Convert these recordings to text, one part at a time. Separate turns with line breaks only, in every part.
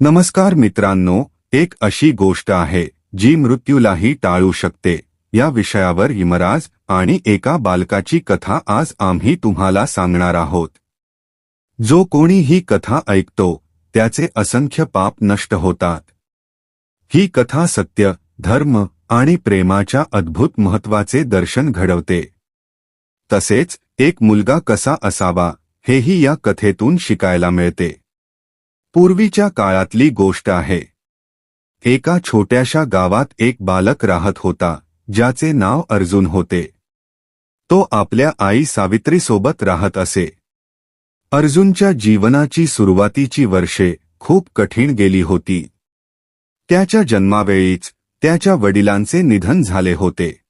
नमस्कार मित्रांनो एक अशी गोष्ट आहे जी मृत्यूलाही टाळू शकते. या विषयावर यमराज आणि एका बालकाची कथा आज आम्ही तुम्हाला सांगणार आहोत. जो कोणी ही कथा ऐकतो त्याचे असंख्य पाप नष्ट होतात. ही कथा सत्य धर्म आणि प्रेमाच्या अद्भुत महत्त्वाचे दर्शन घडवते. तसेच एक मुलगा कसा असावा हेही या कथेतून शिकायला मिळते. पूर्वीच्या काळातली गोष्ट आहे. एका छोट्याशा गावात एक बालक राहत होता ज्याचे नाव अर्जुन होते. तो आपल्या आई सावित्रीसोबत राहत असे. अर्जुनच्या जीवनाची सुरुवातीची वर्षे खूप कठीण गेली होती. त्याच्या जन्मावेळीच त्याच्या वडिलांचे निधन झाले होते.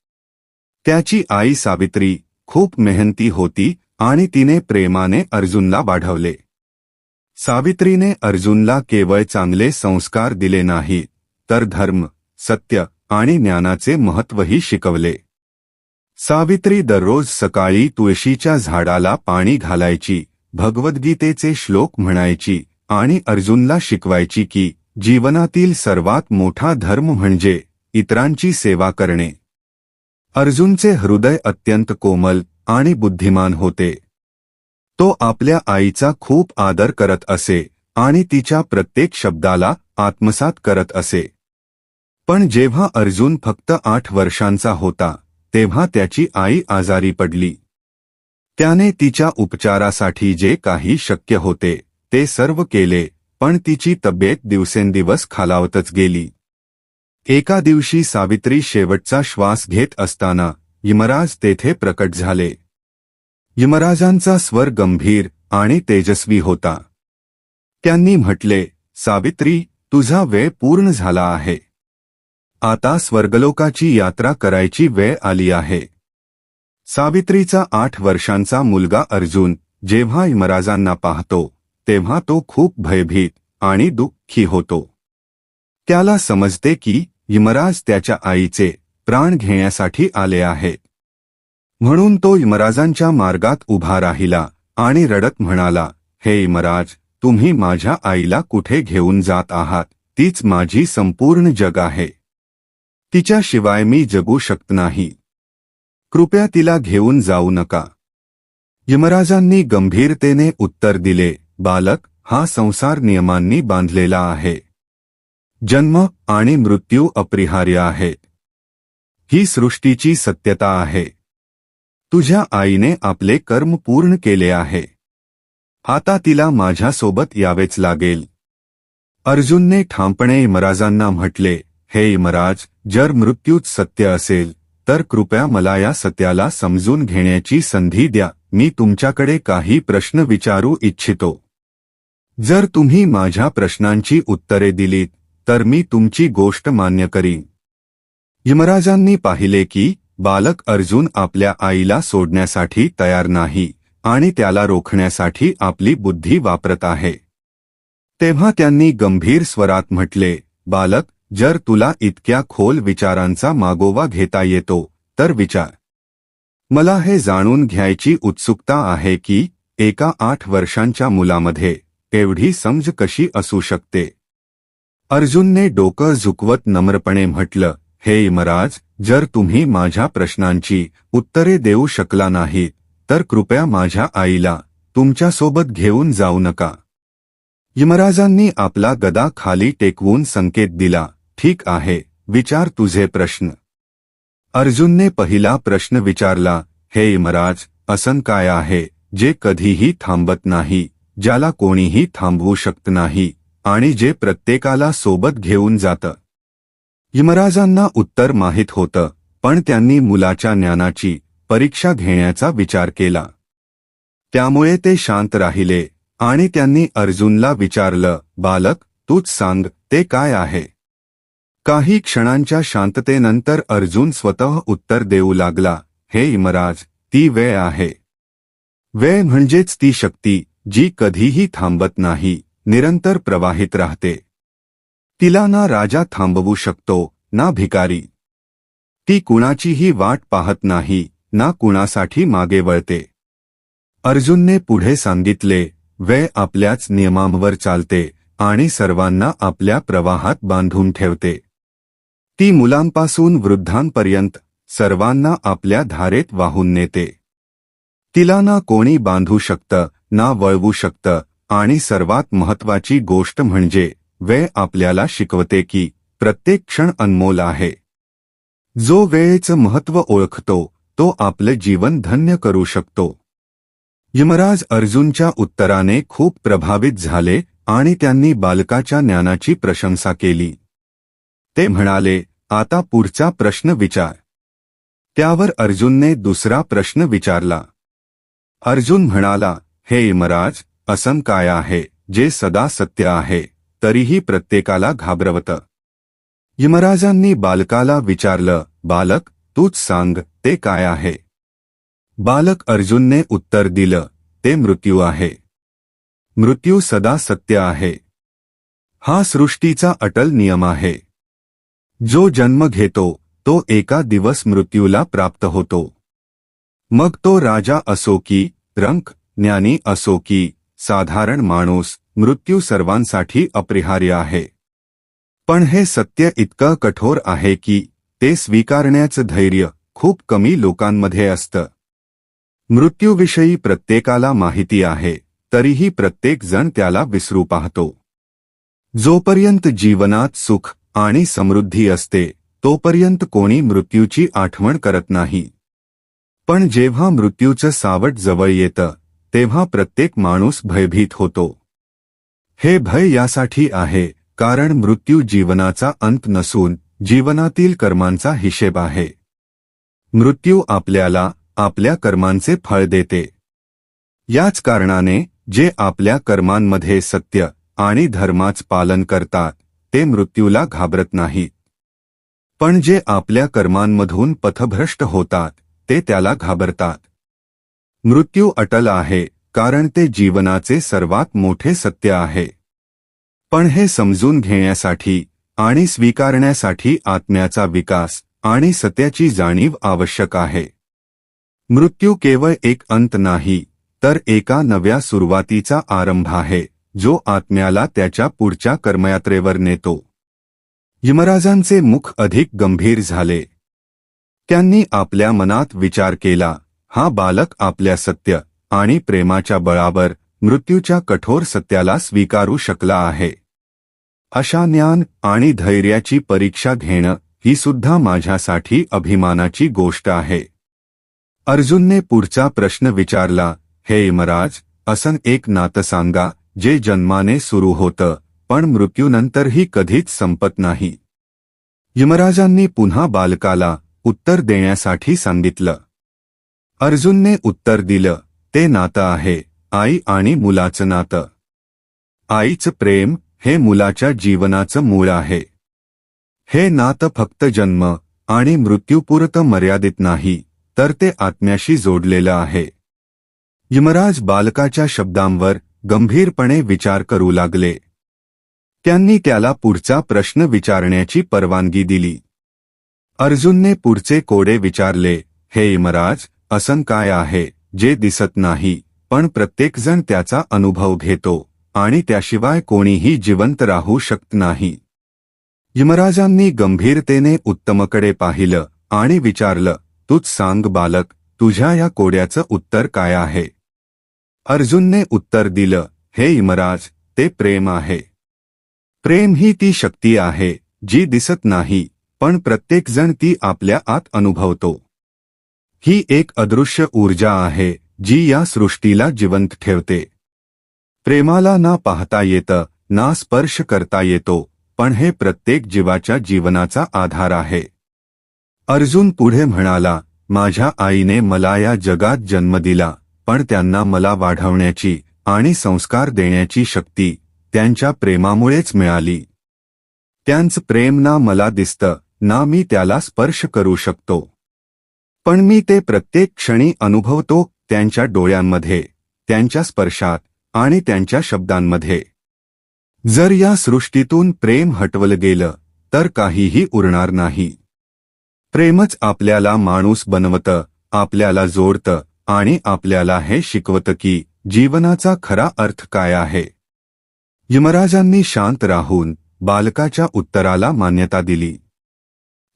त्याची आई सावित्री खूप मेहनती होती आणि तिने प्रेमाने अर्जुनला वाढवले. सावित्रीने अर्जुनला केवळ चांगले संस्कार दिले नाहीत तर धर्म सत्य आणि ज्ञानाचे महत्त्वही शिकवले. सावित्री दररोज सकाळी तुळशीच्या झाडाला पाणी घालायची भगवद्गीतेचे श्लोक म्हणायची आणि अर्जुनला शिकवायची की जीवनातील सर्वात मोठा धर्म म्हणजे इतरांची सेवा करणे. अर्जुनचे हृदय अत्यंत कोमल आणि बुद्धिमान होते. तो आपल्या आईचा खूप आदर करत असे आणि तिच्या प्रत्येक शब्दाला आत्मसात करत असे. पण जेव्हा अर्जुन फक्त आठ वर्षांचा होता तेव्हा त्याची आई आजारी पडली. त्याने तिच्या उपचारासाठी जे काही शक्य होते ते सर्व केले पण तिची तब्येत दिवसेंदिवस खालावतच गेली. एका दिवशी सावित्री शेवटचा श्वास घेत असताना यमराज तेथे प्रकट झाले. यमराजांचा स्वर गंभीर आणि तेजस्वी होता. त्यांनी म्हटले सावित्री तुझा वेळ पूर्ण झाला आहे. आता स्वर्गलोकाची यात्रा करायची वेळ आली आहे. सावित्रीचा आठ वर्षांचा मुलगा अर्जुन जेव्हा यमराजांना पाहतो तेव्हा तो खूप भयभीत आणि दुःखी होतो. त्याला समजते की यमराज त्याच्या आईचे प्राण घेण्यासाठी आले आहेत. म्हणून तो यमराजांच्या मार्गात उभा राहिला आणि रडत म्हणाला हे यमराज तुम्ही माझ्या आईला कुठे घेऊन जात आहात? तीच माझी संपूर्ण जग आहे. तिच्याशिवाय मी जगू शकत नाही. कृपया तिला घेऊन जाऊ नका. यमराजांनी गंभीरतेने उत्तर दिले बालक हा संसार नियमांनी बांधलेला आहे. जन्म आणि मृत्यू अपरिहार्य आहे. ही सृष्टीची सत्यता आहे. तुझ्या आईने आपले कर्म पूर्ण केले आहे. आता तिला माझ्यासोबत यावेच लागेल. अर्जुनने ठामपणे यमराजांना म्हटले हे यमराज जर मृत्यूच सत्य असेल तर कृपया मला या सत्याला समजून घेण्याची संधी द्या. मी तुमच्याकडे काही प्रश्न विचारू इच्छितो. जर तुम्ही माझ्या प्रश्नांची उत्तरे दिलीत तर मी तुमची गोष्ट मान्य करीन. यमराजांनी पाहिले की बालक अर्जुन आपल्या आईला सोडण्यासाठी तयार नाही आणि त्याला रोखण्यासाठी आपली बुद्धी वापरत आहे. तेव्हा त्यांनी गंभीर स्वरात म्हटले बालक जर तुला इतक्या खोल विचारांचा मागोवा घेता येतो तर विचार. मला हे जाणून घ्यायची उत्सुकता आहे की एका आठ वर्षांच्या मुलामध्ये एवढी समज कशी असू शकते? अर्जुनने डोकं झुकवत नम्रपणे म्हटलं हे इमराज जर तुम्ही माझ्या प्रश्नांची उत्तरे देऊ शकला नाही तर कृपया माझ्या आईला तुमच्यासोबत घेऊन जाऊ नका. यमराजांनी आपला गदा खाली टेकवून संकेत दिला ठीक आहे विचार तुझे प्रश्न. अर्जुनने पहिला प्रश्न विचारला हे यमराज असन काय आहे जे कधीही थांबत नाही ज्याला कोणीही थांबवू शकत नाही आणि जे प्रत्येकाला सोबत घेऊन जातं? यमराजांना उत्तर माहीत होतं पण त्यांनी मुलाच्या ज्ञानाची परीक्षा घेण्याचा विचार केला. त्यामुळे ते शांत राहिले आणि त्यांनी अर्जुनला विचारलं बालक तूच सांग ते काय आहे? काही क्षणांच्या शांततेनंतर अर्जुन स्वतः उत्तर देऊ लागला हे इमराज ती वेळ आहे. वेळ म्हणजेच ती शक्ती जी कधीही थांबत नाही निरंतर प्रवाहित राहते. तिला ना राजा थांबवू शकतो ना भिकारी. ती कुणाचीही वाट पाहत नाही ना कुणासाठी मागे वळते. अर्जुनने पुढे सांगितले वेळ आपल्याच नियमांवर चालते आणि सर्वांना आपल्या प्रवाहात बांधून ठेवते. ती मुलांपासून वृद्धांपर्यंत सर्वांना आपल्या धारेत वाहून नेते. तिला ना कोणी बांधू शकतं ना वळवू शकतं आणि सर्वात महत्वाची गोष्ट म्हणजे वेळ आपल्याला शिकवते की प्रत्येक क्षण अनमोल आहे. जो वेळेचं महत्त्व ओळखतो तो आपलं जीवन धन्य करू शकतो. यमराज अर्जुनच्या उत्तराने खूप प्रभावित झाले आणि त्यांनी बालकाच्या ज्ञानाची प्रशंसा केली. ते म्हणाले आता पुढचा प्रश्न विचार. त्यावर अर्जुनने दुसरा प्रश्न विचारला. अर्जुन म्हणाला हे यमराज असम काय आहे जे सदा सत्य आहे? तरीही प्रत्येकाला घाबरवतं. यमराजांनी बालकाला विचारलं बालक तूच सांग ते काय आहे? बालक अर्जुनने उत्तर दिलं ते मृत्यू आहे. मृत्यू सदा सत्य आहे. हा सृष्टीचा अटल नियम आहे. जो जन्म घेतो तो एका दिवस मृत्यूला प्राप्त होतो. मग तो राजा असो की रंक ज्ञानी असो की साधारण माणूस मृत्यू सर्वांसाठी अपरिहार्य आहे. पण हे सत्य इतकं कठोर आहे की ते स्वीकारण्याचं धैर्य खूप कमी लोकांमध्ये असतं. मृत्यूविषयी प्रत्येकाला माहिती आहे तरीही प्रत्येक जण त्याला विसरू पाहतो. जोपर्यंत जीवनात सुख आणि समृद्धी असते तोपर्यंत कोणी मृत्यूची आठवण करत नाही. पण जेव्हा मृत्यूचं सावट जवळ येतं तेव्हा प्रत्येक माणूस भयभीत होतो. हे भय यासाठी आहे कारण मृत्यू जीवनाचा अंत नसून जीवनातील कर्मांचा हिशेब आहे. मृत्यू आपल्याला आपल्या कर्मांचे फळ देते. याच कारणाने जे आपल्या कर्मांमध्ये सत्य आणि धर्माच पालन करतात ते मृत्यूला घाबरत नाहीत. पण जे आपल्या कर्मांमधून पथभ्रष्ट होतात ते त्याला घाबरतात. मृत्यू अटल आहे कारण ते जीवनाचे सर्वात मोठे सत्य आहे. पण हे समजून घेण्यासाठी आणि स्वीकारण्यासाठी आत्म्याचा विकास आणि सत्याची जाणीव आवश्यक आहे. मृत्यू केवळ एक अंत नाही तर एका नव्या सुरुवातीचा आरंभ आहे जो आत्म्याला त्याच्या पुढच्या कर्मयात्रेवर नेतो. यमराजांचे मुख अधिक गंभीर झाले. त्यांनी आपल्या मनात विचार केला हा बालक आपल्या सत्य आणि प्रेमाच्या बळावर मृत्यूच्या कठोर सत्याला स्वीकारू शकला आहे. अशा ज्ञान आणि धैर्याची परीक्षा घेणं ही सुद्धा माझ्यासाठी अभिमानाची गोष्ट आहे. अर्जुनने पुढचा प्रश्न विचारला हे इमराज असं एक नातं सांगा जे जन्माने सुरू होतं पण मृत्यूनंतरही कधीच संपत नाही. यमराजांनी पुन्हा बालकाला उत्तर देण्यासाठी सांगितलं. अर्जुनने उत्तर दिलं ते नातं आहे आई आणि मुलाचं नातं. आईचं प्रेम हे मुलाच्या जीवनाचं मूळ आहे. हे नातं फक्त जन्म आणि मृत्यूपुरतं मर्यादित नाही तर ते आत्म्याशी जोडलेलं आहे. यमराज बालकाच्या शब्दांवर गंभीरपणे विचार करू लागले. त्यांनी त्याला पुढचा प्रश्न विचारण्याची परवानगी दिली. अर्जुनने पुढचे कोडे विचारले हे यमराज असन काय आहे. जे दिसत नाही पण प्रत्येकजण त्याचा अनुभव घेतो आणि त्याशिवाय कोणीही जिवंत राहू शकत नाही. यमराजांनी गंभीरतेने उत्तमकडे पाहिलं आणि विचारलं तूच सांग बालक तुझ्या या कोड्याचं उत्तर काय आहे? अर्जुनने उत्तर दिलं हे इमराज ते प्रेम आहे. प्रेम ही ती शक्ती आहे जी दिसत नाही पण प्रत्येकजण ती आपल्या आत अनुभवतो. ही एक अदृश्य ऊर्जा आहे जी या सृष्टीला जिवंत ठेवते. प्रेमाला ना पाहता येतं ना स्पर्श करता येतो पण हे प्रत्येक जीवाच्या जीवनाचा आधार आहे. अर्जुन पुढे म्हणाला माझ्या आईने मला या जगात जन्म दिला पण त्यांना मला वाढवण्याची आणि संस्कार देण्याची शक्ती त्यांच्या प्रेमामुळेच मिळाली. त्यांचं प्रेम ना मला दिसतं ना मी त्याला स्पर्श करू शकतो. पण मी ते प्रत्येक क्षणी अनुभवतो त्यांच्या डोळ्यांमध्ये त्यांच्या स्पर्शात आणि त्यांच्या शब्दांमध्ये. जर या सृष्टीतून प्रेम हटवलं गेलं तर काहीही उरणार नाही. प्रेमच आपल्याला माणूस बनवतं आपल्याला जोडतं आणि आपल्याला हे शिकवतं की जीवनाचा खरा अर्थ काय आहे. यमराजांनी शांत राहून बालकाच्या उत्तराला मान्यता दिली.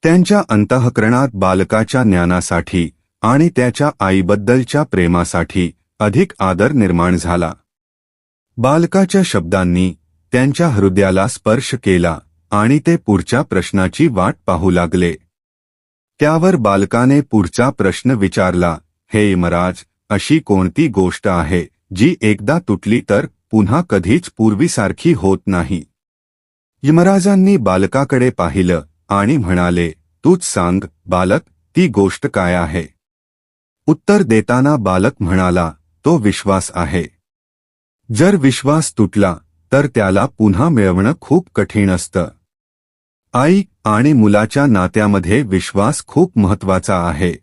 त्यांच्या अंतःकरणात बालकाच्या ज्ञानासाठी आणि त्याच्या आईबद्दलच्या प्रेमासाठी अधिक आदर निर्माण झाला. बालकाच्या शब्दांनी त्यांच्या हृदयाला स्पर्श केला आणि ते पुढच्या प्रश्नाची वाट पाहू लागले. त्यावर बालकाने पुढचा प्रश्न विचारला हे इमराज अशी कोणती गोष्ट आहे जी एकदा तुटली तर पुन्हा कधीच पूर्वीसारखी होत नाही? यमराजांनी बालकाकडे पाहिलं आणि म्हणाले तूच सांग बालक ती गोष्ट काय आहे? उत्तर देताना बालक म्हणाला तो विश्वास आहे. जर विश्वास तुटला तर त्याला पुन्हा मिळवणं खूप कठीण असतं. आई आणि मुलाच्या नात्यामध्ये विश्वास खूप महत्त्वाचा आहे.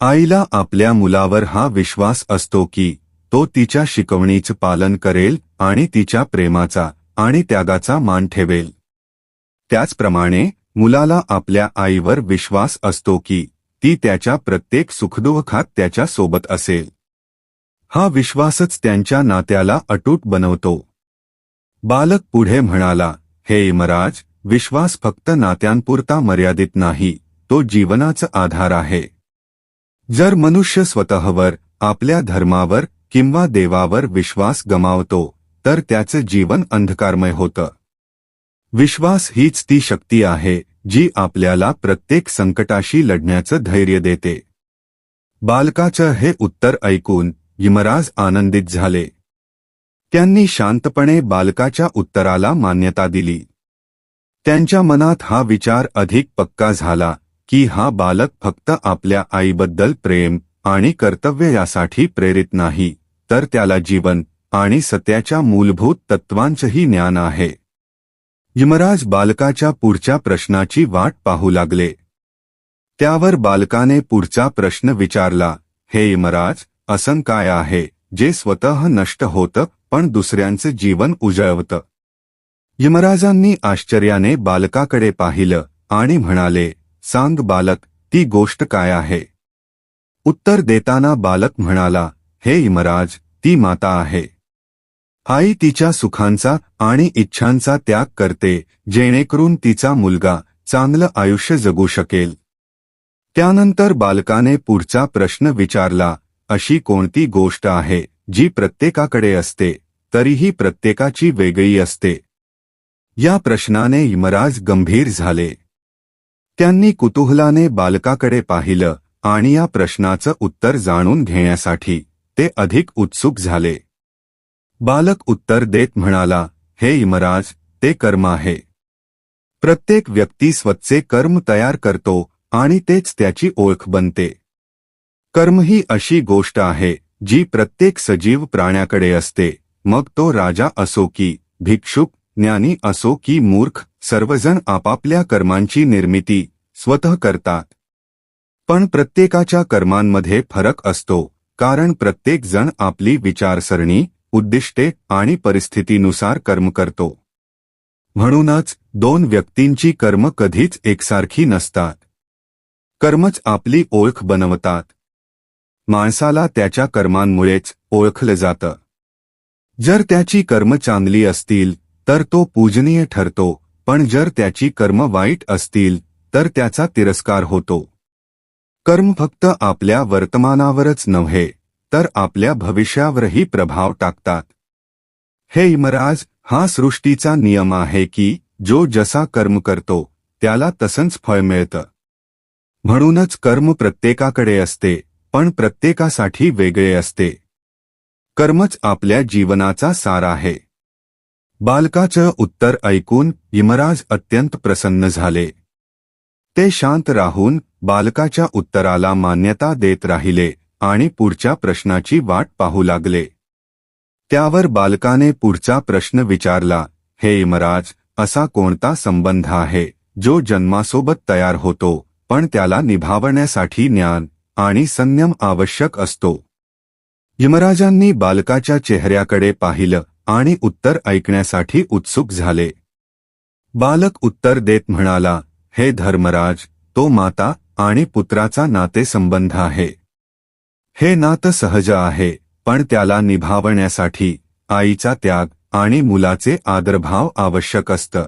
आईला आपल्या मुलावर हा विश्वास असतो की तो तिच्या शिकवणीचं पालन करेल आणि तिच्या प्रेमाचा आणि त्यागाचा मान ठेवेल. त्याचप्रमाणे मुलाला आपल्या आईवर विश्वास असतो की ती त्याच्या प्रत्येक सुखदुःखात त्याच्या सोबत असेल. हा विश्वासच त्यांच्या नात्याला अटूट बनवतो. बालक पुढे म्हणाला हे इमराज विश्वास फक्त नात्यांपुरता मर्यादित नाही तो जीवनाचा आधार आहे. जर मनुष्य स्वतःवर आपल्या धर्मावर किंवा देवावर विश्वास गमावतो तर त्याचं जीवन अंधकारमय होतं. विश्वास हीच ती शक्ती आहे जी आपल्याला प्रत्येक संकटाशी लढण्याचं धैर्य देते. बालकाचं हे उत्तर ऐकून यमराज आनंदित झाले. त्यांनी शांतपणे बालकाच्या उत्तराला मान्यता दिली. त्यांच्या मनात हा विचार अधिक पक्का झाला की हा बालक फक्त आपल्या आईबद्दल प्रेम आणि कर्तव्य यासाठी प्रेरित नाही तर त्याला जीवन आणि सत्याच्या मूलभूत तत्वांचंही ज्ञान आहे. यमराज बालकाच्या पुढच्या प्रश्नाची वाट पाहू लागले. त्यावर बालकाने पुढचा प्रश्न विचारला हे यमराज असं काय आहे जे स्वतः नष्ट होतं पण दुसऱ्यांचं जीवन उजळवतं? यमराजांनी आश्चर्याने बालकाकडे पाहिलं आणि म्हणाले सांग बालक ती गोष्ट काय आहे? उत्तर देताना बालक म्हणाला हे यमराज ती माता आहे. आई तिच्या सुखांचा आणि इच्छांचा त्याग करते जेणेकरून तिचा मुलगा चांगलं आयुष्य जगू शकेल. त्यानंतर बालकाने पुढचा प्रश्न विचारला अशी कोणती गोष्ट आहे जी प्रत्येकाकडे असते तरीही प्रत्येकाची वेगळी असते? या प्रश्नाने यमराज गंभीर झाले. त्यांनी कुतूहलाने बालकाकडे पाहिलं आणि या प्रश्नाचं उत्तर जाणून घेण्यासाठी ते अधिक उत्सुक झाले. बालक उत्तर देत म्हणाला हे इमराज ते कर्म आहे. प्रत्येक व्यक्ती स्वतःचे कर्म तयार करतो आणि तेच त्याची ओळख बनते. कर्म ही अशी गोष्ट आहे जी प्रत्येक सजीव प्राण्याकडे असते. मग तो राजा असो की भिक्षुक ज्ञानी असो की मूर्ख सर्वजण आपापल्या कर्मांची निर्मिती स्वतः करतात. पण प्रत्येकाच्या कर्मांमध्ये फरक असतो कारण प्रत्येक जण आपली विचारसरणी उद्दिष्टे आणि परिस्थितीनुसार कर्म करतो. म्हणूनच दोन व्यक्तींची कर्म कधीच एकसारखी नसतात. कर्मच आपली ओळख बनवतात. माणसाला त्याच्या कर्मांमुळेच ओळखलं जातं. जर त्याची कर्म चांगली असतील तर तो पूजनीय ठरतो पण जर त्याची कर्म वाईट असतील तर त्याचा तिरस्कार होतो. कर्म फक्त आपल्या वर्तमानावरच नव्हे. तर आपल्या भविष्यावरही प्रभाव टाकतात. हे इमराज हा सृष्टीचा नियम आहे की जो जसा कर्म करतो त्याला तसंच फळ मिळतं. म्हणूनच कर्म प्रत्येकाकडे असते पण प्रत्येकासाठी वेगळे असते. कर्मच आपल्या जीवनाचा सार आहे. बालकाचं उत्तर ऐकून यमराज अत्यंत प्रसन्न झाले. ते शांत राहून बालकाच्या उत्तराला मान्यता देत राहिले. आणि पुढच्या प्रश्नाची वाट पाहू लागले. त्यावर बालकाने पुढचा प्रश्न विचारला हे इमराज असा कोणता संबंध आहे जो जन्मासोबत तयार होतो पण त्याला निभावण्यासाठी ज्ञान आणि संयम आवश्यक असतो यमराजांनी बालकाच्या चेहऱ्याकडे पाहिलं आणि उत्तर ऐकण्यासाठी उत्सुक झाले. बालक उत्तर देत म्हणाला हे धर्मराज तो माता आणि पुत्राचा नातेसंबंध आहे. हे नातं सहज आहे पण त्याला निभावण्यासाठी आईचा त्याग आणि मुलाचे आदरभाव आवश्यक असतं.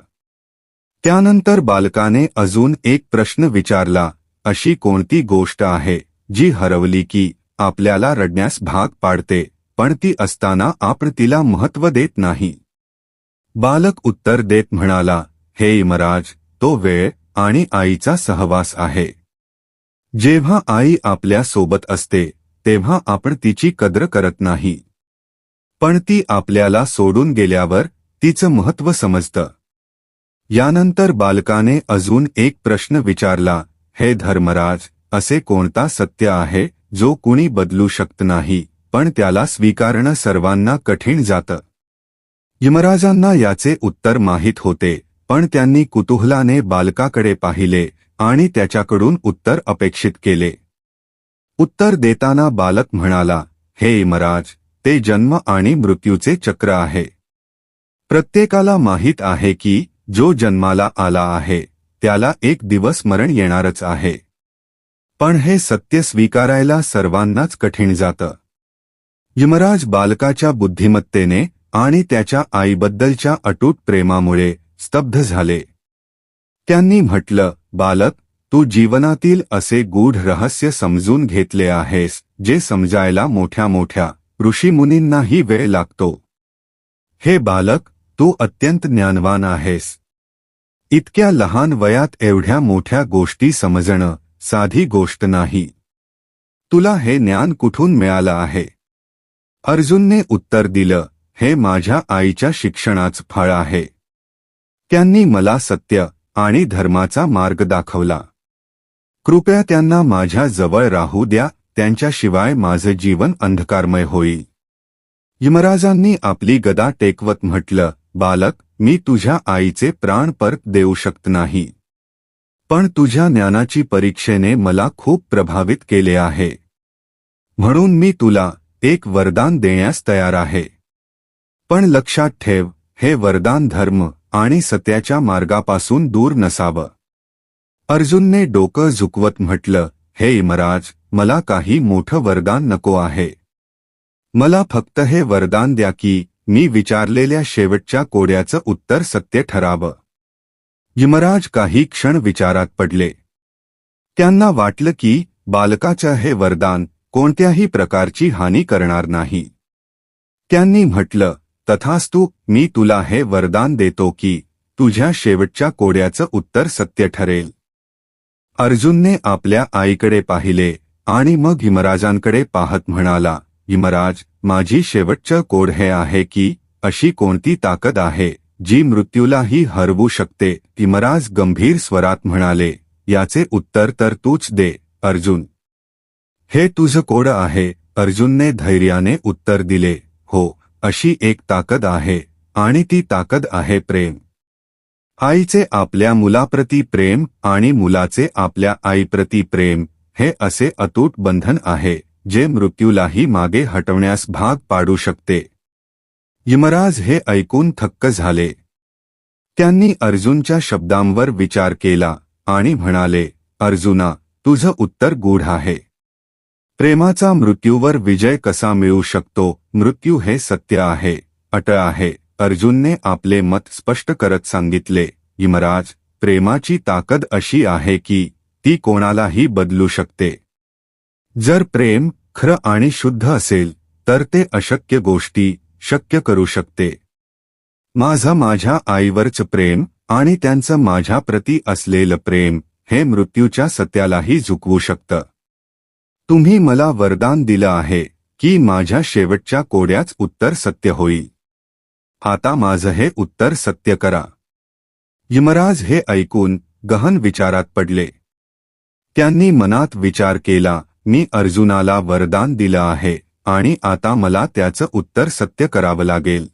त्यानंतर बालकाने अजून एक प्रश्न विचारला अशी कोणती गोष्ट आहे जी हरवली की आपल्याला रडण्यास भाग पाडते पण ती असताना आपण तिला महत्त्व देत नाही? बालक उत्तर देत म्हणाला हे इमराज तो वेळ आणि आईचा सहवास आहे. जेव्हा आई आपल्यासोबत असते तेव्हा आपण तिची कद्र करत नाही. पण ती आपल्याला सोडून गेल्यावर तिचं महत्त्व समजतं. यानंतर बालकाने अजून एक प्रश्न विचारला हे धर्मराज असे कोणता सत्य आहे जो कुणी बदलू शकत नाही पण त्याला स्वीकारणं सर्वांना कठीण जातं यमराजांना याचे उत्तर माहीत होते पण त्यांनी कुतूहलाने बालकाकडे पाहिले आणि त्याच्याकडून उत्तर अपेक्षित केले. उत्तर देताना बालक म्हणाला हे इमराज ते जन्म आणि मृत्यूचे चक्र आहे. प्रत्येकाला माहीत आहे की जो जन्माला आला आहे त्याला एक दिवस मरण येणारच आहे. पण हे सत्य स्वीकारायला सर्वांनाच कठीण जातं. यमराज बालकाच्या बुद्धिमत्तेने आणि त्याच्या आईबद्दलच्या अटूट प्रेमामुळे स्तब्ध झाले. त्यांनी म्हटलं बालक तू जीवनातील असे गूढ रहस्य समजून घेतले आहेस जे समजायला मोठ्या मोठ्या ऋषीमुनींनाही वेळ लागतो. हे बालक तू अत्यंत ज्ञानवान आहेस. इतक्या लहान वयात एवढ्या मोठ्या गोष्टी समजणं साधी गोष्ट नाही. तुला हे ज्ञान कुठून मिळालं आहे? अर्जुनने उत्तर दिलं हे माझ्या आईच्या शिक्षणाच फळ आहे. त्यांनी मला सत्य आणि धर्माचा मार्ग दाखवला. कृपया त्यांना माझ्या जवळ राहू द्या त्यांच्याशिवाय माझं जीवन अंधकारमय होईल. यमराजांनी आपली गदा टेकवत म्हटलं बालक मी तुझ्या आईचे प्राण परत देऊ शकत नाही. पण तुझ्या ज्ञानाची परीक्षेने मला खूप प्रभावित केले आहे. म्हणून मी तुला एक वरदान देण्यास तयार आहे. पण लक्षात ठेव हे वरदान धर्म आणि सत्याच्या मार्गापासून दूर नसावं. अर्जुनने डोकं झुकवत म्हटलं हे इमराज मला काही मोठं वरदान नको आहे. मला फक्त हे वरदान द्या की मी विचारलेल्या शेवटच्या कोड्याचं उत्तर सत्य ठरावं. यमराज काही क्षण विचारात पडले. त्यांना वाटलं की बालकाचं हे वरदान कोणत्याही प्रकारची हानी करणार नाही. त्यांनी म्हटलं तथास्तु मी तुला हे वरदान देतो की तुझ्या शेवटच्या कोड्याचं उत्तर सत्य ठरेल. अर्जुनने आपल्या आईकडे पाहिले आणि मग हिमराजांकडे पाहत म्हणाला हिमराज माझी शेवटचं कोड हे आहे की अशी कोणती ताकद आहे जी मृत्यूलाही हरवू शकते? हिमराज गंभीर स्वरात म्हणाले याचे उत्तर तर तूच दे अर्जुन. हे तुझं कोड आहे अर्जुनने धैर्याने उत्तर दिले हो अशी एक ताकद आहे आणि ती ताकद आहे प्रेम. आईचे आपल्या मुलाप्रती प्रेम आणि मुलाचे आपल्या आईप्रती प्रेम हे असे अतूट बंधन आहे जे मृत्यूलाही मागे हटवण्यास भाग पाडू शकते. यमराज हे ऐकून थक्क झाले. त्यांनी अर्जुनच्या शब्दांवर विचार केला आणि म्हणाले अर्जुना तुझं उत्तर गूढ आहे. प्रेमाचा मृत्यूवर विजय कसा मिळू शकतो? मृत्यू हे सत्य आहे अट आहे. अर्जुनने आपले मत स्पष्ट करत सांगितले यमराज प्रेमाची ताकद अशी आहे की ती कोणालाही बदलू शकते. जर प्रेम खरं आणि शुद्ध असेल तर ते अशक्य गोष्टी शक्य करू शकते. माझं माझ्या आईवरचं प्रेम आणि त्यांचं माझ्याप्रती असलेलं प्रेम हे मृत्यूच्या सत्यालाही झुकवू शकतं. तुम्ही मला वरदान दिलं आहे की माझ्या शेवटच्या कोड्याच उत्तर सत्य होईल. आता माझं हे उत्तर सत्य करा. यमराज हे ऐकून गहन विचारात पडले. त्यांनी मनात विचार केला मी अर्जुनाला वरदान दिलं आहे आणि आता मला त्याचं उत्तर सत्य करावं लागेल.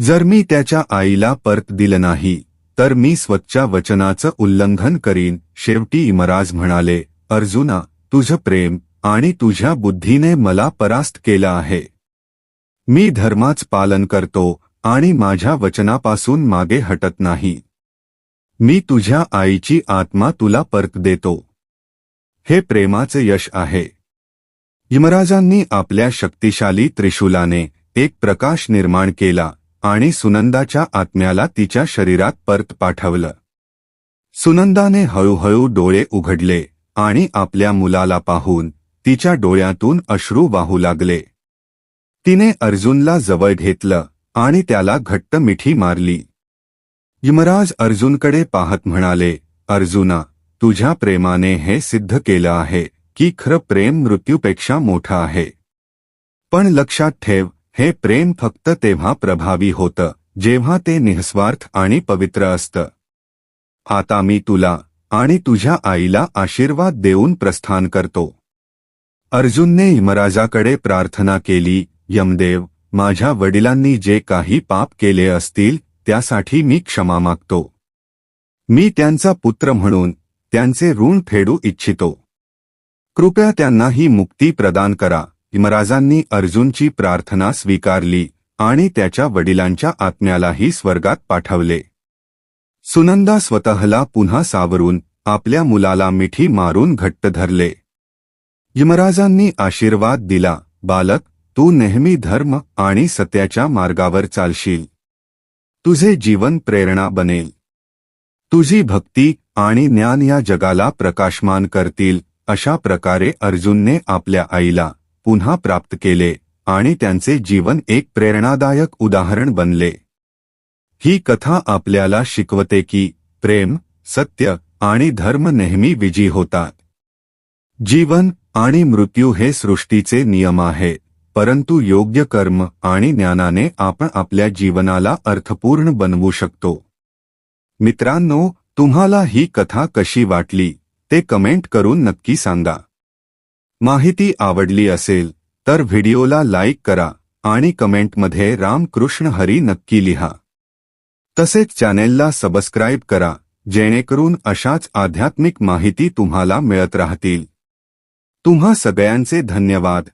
जर मी त्याच्या आईला परत दिलं नाही तर मी स्वच्छ वचनाचं उल्लंघन करीन शेवटी इमराज म्हणाले अर्जुना तुझं प्रेम आणि तुझ्या बुद्धीने मला परास्त केलं आहे. मी धर्माच पालन करतो आणि माझ्या वचनापासून मागे हटत नाही. मी तुझ्या आईची आत्मा तुला परत देतो. हे प्रेमाचे यश आहे. यमराजांनी आपल्या शक्तिशाली त्रिशूलाने एक प्रकाश निर्माण केला आणि सुनंदाच्या आत्म्याला तिच्या शरीरात परत पाठवलं. सुनंदाने हळूहळू डोळे उघडले आणि आपल्या मुलाला पाहून तिच्या डोळ्यातून अश्रू वाहू लागले. तिने अर्जुनला जवळ घेतलं आणि त्याला घट्ट मिठी मारली. यमराज अर्जुनकडे पाहत म्हणाले अर्जुना तुझ्या प्रेमाने हे सिद्ध केलं आहे की खरं प्रेम मृत्यूपेक्षा मोठं आहे. पण लक्षात ठेव हे प्रेम फक्त तेव्हा प्रभावी होतं जेव्हा ते निःस्वार्थ आणि पवित्र असतं. आता मी तुला आणि तुझ्या आईला आशीर्वाद देऊन प्रस्थान करतो. अर्जुनने यमराजाकडे प्रार्थना केली यमदेव माझ्या वडिलांनी जे काही पाप केले असतील त्यासाठी मी क्षमा मागतो. मी त्यांचा पुत्र म्हणून त्यांचे ऋण फेडू इच्छितो. कृपया त्यांना ही मुक्ती प्रदान करा. यमराजांनी अर्जुनची प्रार्थना स्वीकारली आणि त्याच्या वडिलांच्या आत्म्यालाही स्वर्गात पाठवले. सुनंदा स्वतःला पुन्हा सावरून आपल्या मुलाला मिठी मारून घट्ट धरले. यमराजांनी आशीर्वाद दिला. बालक तू नेहमी धर्म आणि सत्याच्या मार्गावर चालशील. तुझे जीवन प्रेरणा बनेल. तुझी भक्ती आणि ज्ञान या जगाला प्रकाशमान करतील अशा प्रकारे अर्जुनने आपल्या आईला पुन्हा प्राप्त केले आणि त्यांचे जीवन एक प्रेरणादायक उदाहरण बनले. ही कथा आपल्याला शिकवते की प्रेम सत्य आणि धर्म नेहमी विजयी होतात. जीवन आणि मृत्यू हे सृष्टीचे नियम आहेत. परंतु योग्य कर्म आणि ज्ञानाने आपण आपल्या जीवनाला अर्थपूर्ण बनवू शकतो. मित्रांनो तुम्हाला ही कथा कशी वाटली ते कमेंट करून नक्की सांगा. माहिती आवडली असेल तर व्हिडिओला लाईक करा आणि कमेंटमध्ये रामकृष्ण हरी नक्की लिहा. तसेच चॅनेलला सबस्क्राईब करा जेणेकरून अशाच आध्यात्मिक माहिती तुम्हाला मिळत राहतील. तुम्हा सगळ्यांचे धन्यवाद.